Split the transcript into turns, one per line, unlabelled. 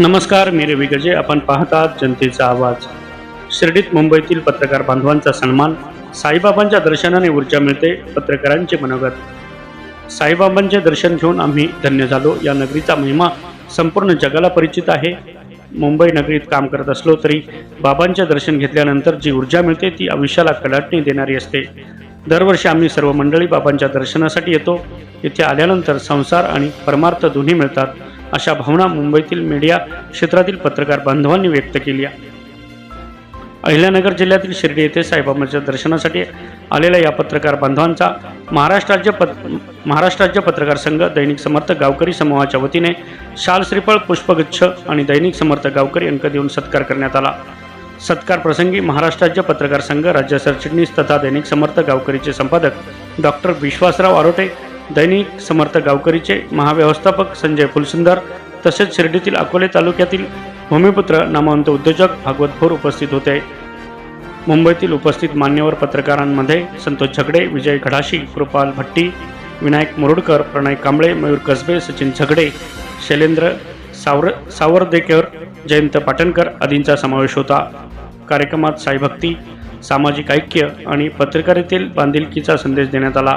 नमस्कार मी रवी गजे. आपण पाहतात जनतेचा आवाज. शिर्डीत मुंबईतील पत्रकार बांधवांचा सन्मान साईबाबांच्या दर्शनाने ऊर्जा मिळते पत्रकारांचे मनोगत. साईबाबांचे दर्शन घेऊन आम्ही धन्य झालो. या नगरीचा महिमा संपूर्ण जगाला परिचित आहे. मुंबई नगरीत काम करत असलो तरी बाबांचे दर्शन घेतल्यानंतर जी ऊर्जा मिळते ती आयुष्याला कडाटणी देणारी असते. दरवर्षी आम्ही सर्व मंडळी बाबांच्या दर्शनासाठी येतो. इथे आल्यानंतर संसार आणि परमार्थ दोन्ही मिळतात. अशा भावना मुंबईतील मीडिया क्षेत्रातील पत्रकार बांधवांनी व्यक्त केल्या अहिल्यानगर जिल्ह्यातील शिर्डी येथे साईबाबांच्या दर्शनासाठी आलेल्या या पत्रकार बांधवांचा महाराष्ट्र राज्य पत महाराष्ट्र राज्य पत्रकार संघ दैनिक समर्थ गावकरी समूहाच्या वतीने शाल श्रीफळ पुष्पगुच्छ आणि दैनिक समर्थ गावकरी अंक देऊन सत्कार करण्यात आला. सत्कार प्रसंगी महाराष्ट्र राज्य पत्रकार संघ राज्य सरचिटणीस तथा दैनिक समर्थ गावकरीचे संपादक डॉक्टर विश्वासराव आरोटे दैनिक समर्थ गावकरीचे महाव्यवस्थापक संजय फुलसुंदर तसेच शिर्डीतील अकोले तालुक्यातील भूमिपुत्र नामवंत उद्योजक भागवत भोर उपस्थित होते. मुंबईतील उपस्थित मान्यवर पत्रकारांमध्ये संतोष झगडे विजय खडाशी कृपाल भट्टी विनायक मुरुडकर प्रणय कांबळे मयूर कसबे सचिन झगडे शैलेंद्र सावर सावरदेकर जयंत पाटणकर आदींचा समावेश होता. कार्यक्रमात साईभक्ती सामाजिक ऐक्य आणि पत्रकारितेतील बांधिलकीचा संदेश देण्यात आला.